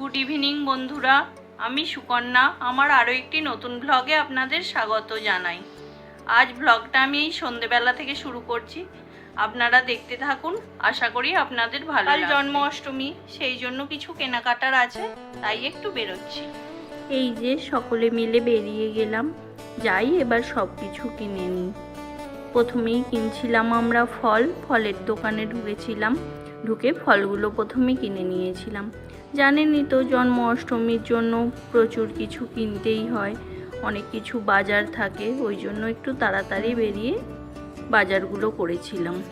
Good evening বন্ধুরা আমি সুকন্যা আমার আরও একটি নতুন ব্লগে আপনাদের স্বাগত জানাই। আজ ব্লগটা আমি এই সন্ধেবেলা থেকে শুরু করছি। আপনারা দেখতে থাকুন আশা করি আপনাদের ভালো কাল জন্মাষ্টমী সেই জন্য কিছু কেনাকাটার আছে তাই একটু বেরোচ্ছি। এই যে সকলে মিলে বেরিয়ে গেলাম যাই এবার সব কিছু কিনে নিই। প্রথমেই কিনছিলাম আমরা ফল ফলের দোকানে ঢুকেছিলাম ঢুকে ফলগুলো প্রথমে কিনে নিয়েছিলাম। জানেনই তো জন্ম অষ্টমীর জন্য প্রচুর কিছু কিনতেই হয়। অনেক কিছু বাজার থাকে, ওই জন্য একটু তাড়াতাড়ি বেরিয়ে বাজারগুলো করেছিলাম।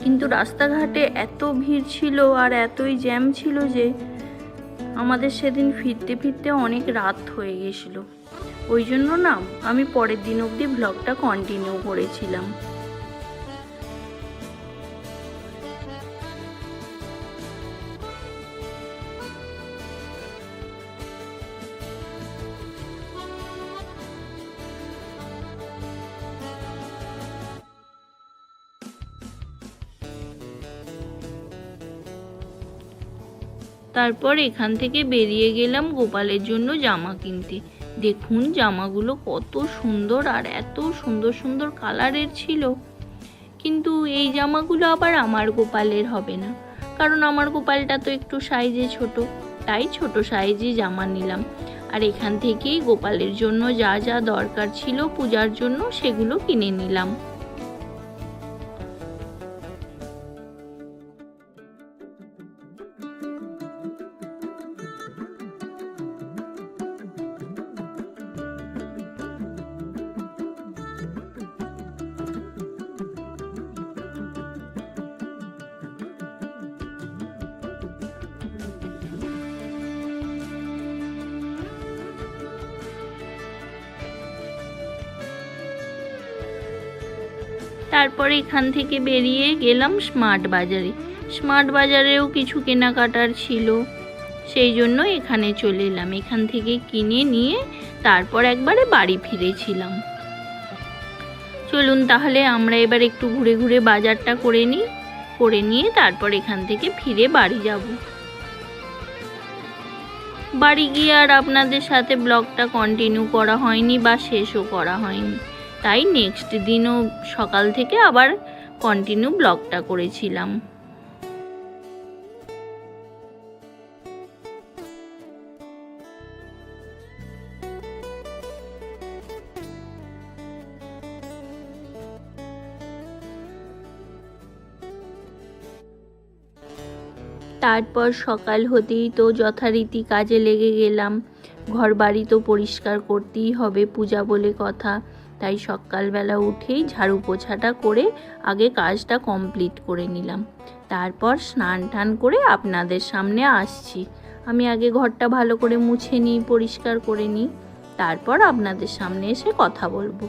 কিন্তু রাস্তাঘাটে এত ভিড় ছিল আর এতই জ্যাম ছিল যে আমাদের সেদিন ফিরতে ফিরতে অনেক রাত হয়ে গেছিল। ওই জন্য না, আমি পরের দিন অবধি ব্লগটা কন্টিনিউ করেছিলাম। তারপর এখান থেকে বেরিয়ে গেলাম গোপালের জন্য জামা কিনতে। দেখুন জামাগুলো কত সুন্দর আর এত সুন্দর সুন্দর কালারের ছিল। কিন্তু এই জামাগুলো আবার আমার গোপালের হবে না। কারণ আমার গোপালটা তো একটু সাইজে ছোট, তাই ছোট সাইজে জামা নিলাম। আর এখান থেকেই গোপালের জন্য যা যা দরকার ছিল পূজার জন্য সেগুলো কিনে নিলাম। তারপরে এখান থেকে বেরিয়ে গেলাম স্মার্ট বাজারে। স্মার্ট বাজারেও কিছু কেনাকাটার ছিল। সেই জন্য এখানে চলে এলাম। এখান থেকে কিনে নিয়ে তারপর একবারে বাড়ি ফিরেছিলাম। চলুন তাহলে আমরা এবার একটু ঘুরে ঘুরে বাজারটা করে নিই। করে নিয়ে তারপর এখান থেকে ফিরে বাড়ি যাব। বাড়ি গিয়ে আর আপনাদের সাথে ব্লগটা কন্টিনিউ করা হয়নি বা শেষও করা হয়নি। তাই নেক্সট দিনও সকাল থেকে আবার কন্টিনিউ ব্লগটা করেছিলাম। তারপর সকাল হতেই তো যথারীতি কাজে লেগে গেলাম। ঘর বাড়ি তো পরিষ্কার করতেই হবে পূজা বলে কথা। তাই সকালবেলা উঠেই ঝাড়ু পোছাটা করে আগে কাজটা কমপ্লিট করে নিলাম। তারপর স্নান টান করে আপনাদের সামনে আসছি। আমি আগে ঘরটা ভালো করে মুছে নিই, পরিষ্কার করে নিই। তারপর আপনাদের সামনে এসে কথা বলব।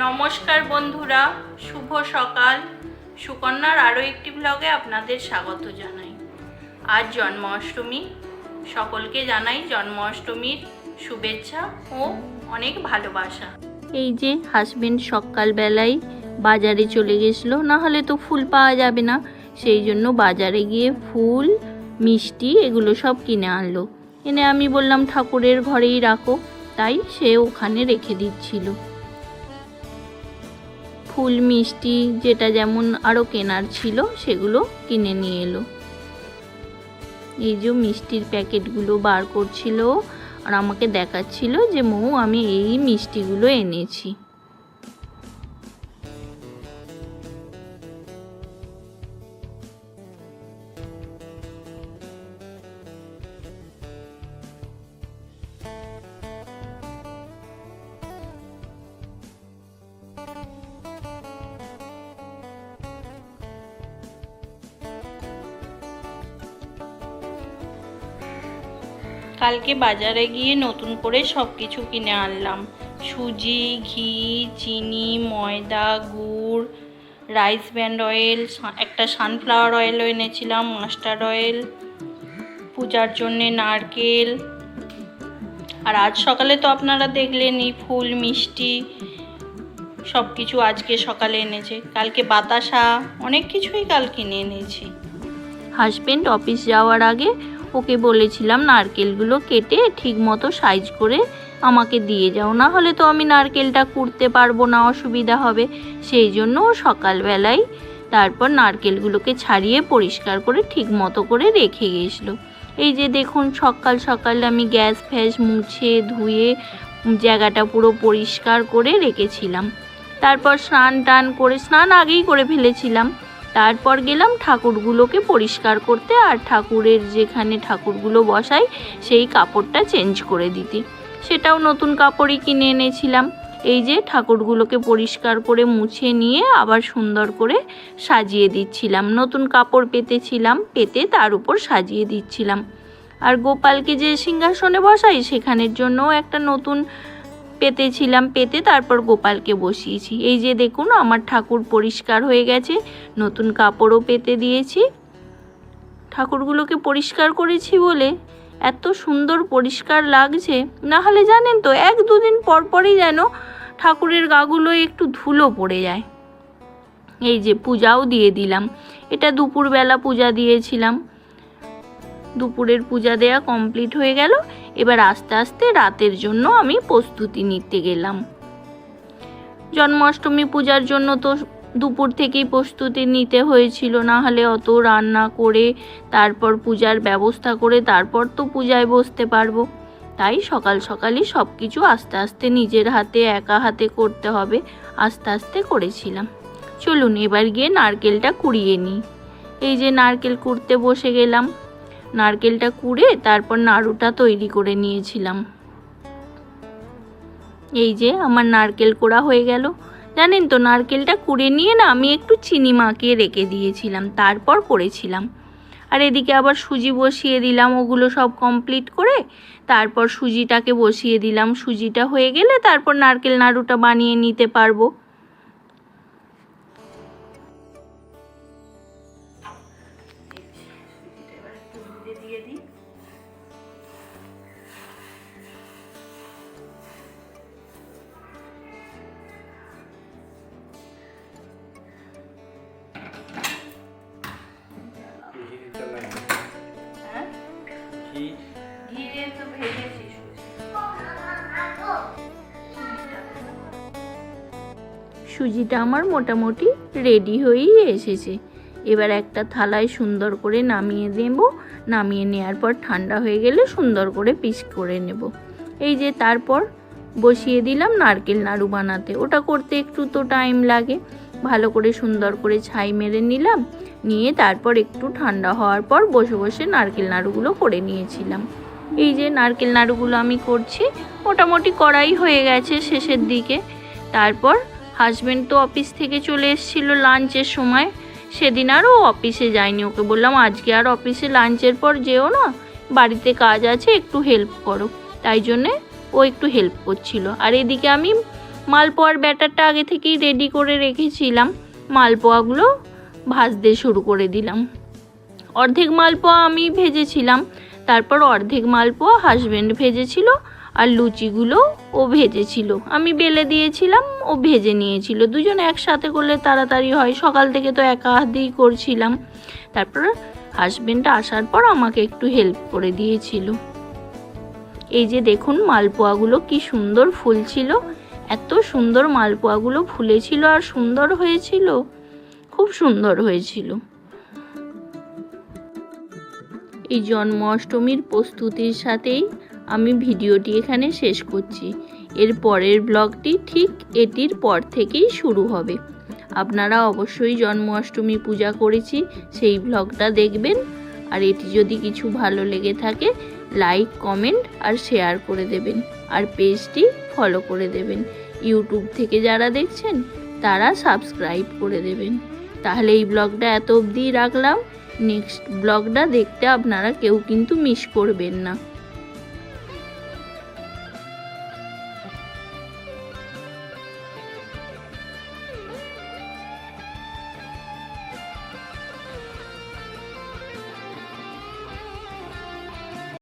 নমস্কার বন্ধুরা, শুভ সকাল। সুকন্যার আরও একটি ব্লগে আপনাদের স্বাগত জানাই। আজ জন্মাষ্টমী। সকলকে জানাই জন্মাষ্টমীর শুভেচ্ছা ও অনেক ভালোবাসা। এই যে হাজবেন্ড সকালবেলায় বাজারে চলে গেছিল, না হলে তো ফুল পাওয়া যাবে না। সেই জন্য বাজারে গিয়ে ফুল, মিষ্টি এগুলো সব কিনে আনলো। এনে আমি বললাম ঠাকুরের ঘরেই রাখো। তাই সে ওখানে রেখে দিচ্ছিল। ফুল মিষ্টি যেটা যেমন আরও কেনার ছিল, সেগুলো কিনে নিয়ে এলো। এই যে মিষ্টির প্যাকেটগুলো বার করছিল, আর আমাকে দেখাচ্ছিল যে, মৌ, আমি এই মিষ্টিগুলো এনেছি। কালকে বাজারে গিয়ে নতুন করে সব কিছু কিনে আনলাম। সুজি, ঘি, চিনি, ময়দা, গুড়, রাইস ব্যান্ড অয়েল একটা সানফ্লাওয়ার অয়েলও এনেছিলাম, মাস্টার্ড অয়েল, পূজার জন্যে নারকেল। আর আজ সকালে তো আপনারা দেখলেনই ফুল, মিষ্টি সব কিছু আজকে সকালে এনেছে। কালকে বাতাসা, অনেক কিছুই কাল কিনে এনেছি। হাজবেন্ড অফিস যাওয়ার আগে ওকে বলেছিলাম নারকেলগুলো কেটে ঠিক মতো সাইজ করে আমাকে দিয়ে যাও। না হলে তো আমি নারকেলটা কুড়তে পারব না, অসুবিধা হবে। সেই জন্য সকালবেলায় তারপর নারকেলগুলোকে ছাড়িয়ে পরিষ্কার করে ঠিক মতো করে রেখে গেছিল। এই যে দেখুন, সকাল সকাল আমি গ্যাস ফ্যাস মুছে ধুয়ে জায়গাটা পুরো পরিষ্কার করে রেখেছিলাম। তারপর স্নান টান করে, স্নান আগেই করে ফেলেছিলাম। তারপর গেলাম ঠাকুরগুলোকে পরিষ্কার করতে আর ঠাকুরের যেখানে ঠাকুরগুলো বসাই, সেই কাপড়টা চেঞ্জ করে দিতে। সেটাও নতুন কাপড়ই কিনে এনেছিলাম। এই যে ঠাকুরগুলোকে পরিষ্কার করে মুছে নিয়ে আবার সুন্দর করে সাজিয়ে দিচ্ছিলাম। নতুন কাপড় পেতেছিলাম, পেতে তার উপর সাজিয়ে দিচ্ছিলাম। আর গোপালকে যে সিংহাসনে বসাই, সেখানের জন্যও একটা নতুন পেতেছিলাম, পেতে তারপর গোপালকে বসিয়েছি। এই যে দেখুন, আমার ঠাকুর পরিষ্কার হয়ে গেছে, নতুন কাপড়ও পেতে দিয়েছি। ঠাকুরগুলোকে পরিষ্কার করেছি বলে এত সুন্দর পরিষ্কার লাগছে। না হলে জানেন তো, এক দুদিন পর পরই যেন ঠাকুরের গাগুলো একটু ধুলো পড়ে যায়। এই যে পূজাও দিয়ে দিলাম। এটা দুপুরবেলা পূজা দিয়েছিলাম। দুপুরের পূজা দেয়া কমপ্লিট হয়ে গেল। এবার আস্তে আস্তে রাতের জন্য আমি প্রস্তুতি নিতে গেলাম। জন্মাষ্টমী পূজার জন্য তো দুপুর থেকেই প্রস্তুতি নিতে হয়েছিল, না হলে অত রান্না করে, তারপর পূজার ব্যবস্থা করে, তারপর তো পূজায় বসতে পারব। তাই সকাল সকালই সব কিছু আস্তে আস্তে নিজের হাতে, একা হাতে করতে হবে, আস্তে আস্তে করেছিলাম। চলুন এবার গিয়ে নারকেলটা কুড়িয়ে নিই। এই যে নারকেল কুড়তে বসে গেলাম নারকেলটা কুড়ে তারপর নাড়ুটা তৈরি করে নিয়েছিলাম। এই যে আমার নারকেল কোড়া হয়ে গেল। জানেন তো, নারকেলটা কুড়ে নিয়ে না আমি একটু চিনি মাখিয়ে রেখে দিয়েছিলাম, তারপর করেছিলাম। আর এদিকে আবার সুজি বসিয়ে দিলাম, ওগুলো সব কমপ্লিট করে, তারপর সুজিটাকে বসিয়ে দিলাম। সুজিটা হয়ে গেলে তারপর নারকেল নাড়ুটা বানিয়ে নিতে পারব। সুজিটা আমার মোটামুটি রেডি হয়েই এসেছে। এবার একটা থালায় সুন্দর করে নামিয়ে দেব নামিয়ে নেওয়ার পর ঠান্ডা হয়ে গেলে সুন্দর করে পিস করে নেব। এই যে তারপর বসিয়ে দিলাম নারকেল নাড়ু বানাতে। ওটা করতে একটু তো টাইম লাগে। ভালো করে সুন্দর করে ছাই মেরে নিলাম। নিয়ে তারপর একটু ঠান্ডা হওয়ার পর বসে বসে নারকেল নাড়ুগুলো করে নিয়েছিলাম। এই যে নারকেল নাড়ুগুলো আমি করছি। মোটামুটি করাই হয়ে গেছে শেষের দিকে। তারপর হাজব্যান্ড তো অফিস থেকে চলে এসেছিল লাঞ্চের সময়। সেদিন আর ও অফিসে যায়নি। ওকে বললাম, আজকে আর অফিসে লাঞ্চের পর যেও না। বাড়িতে কাজ আছে, একটু হেল্প করো। তাই জন্যে ও একটু হেল্প করছিল। আর এদিকে আমি মালপোয়ার ব্যাটারটা আগে থেকেই রেডি করে রেখেছিলাম। মালপোয়াগুলো ভাজতে শুরু করে দিলাম। অর্ধেক মালপোয়া আমি ভেজেছিলাম। তারপর অর্ধেক মালপোয়া হাজব্যান্ড ভেজেছিল। আর লুচিগুলো ও ভেজেছিল। আমি বেলে দিয়েছিলাম, ও ভেজে নিয়েছিল। দুজন একসাথে করলে তাড়াতাড়ি হয়, সকাল থেকে তো একা হাতেই করছিলাম। তারপর হাজবেন্ড আসার পর আমাকে একটু হেল্প করে দিয়েছিল। এই যে দেখুন মালপোয়াগুলো কি সুন্দর ফুলছিল এত সুন্দর মালপোয়াগুলো ফুলেছিল আর সুন্দর হয়েছিল। খুব সুন্দর হয়েছিল। এই জন্মাষ্টমীর প্রস্তুতির সাথেই আমি ভিডিওটি এখানে শেষ করছি। এর পরের ব্লগটি ঠিক এটির পর থেকেই শুরু হবে। আপনারা অবশ্যই জন্মাষ্টমী পূজা করেছি, সেই ব্লগটা দেখবেন। আর এটি যদি কিছু ভালো লেগে থাকে, লাইক, কমেন্ট আর শেয়ার করে দেবেন। আর পেজটি ফলো করে দেবেন। ইউটিউব থেকে যারা দেখছেন, তারা সাবস্ক্রাইব করে দেবেন। তাহলে এই ব্লগটা এত অবধি রাখলাম। নেক্সট ব্লগটা দেখতে আপনারা কেউ কিন্তু মিস করবেন না।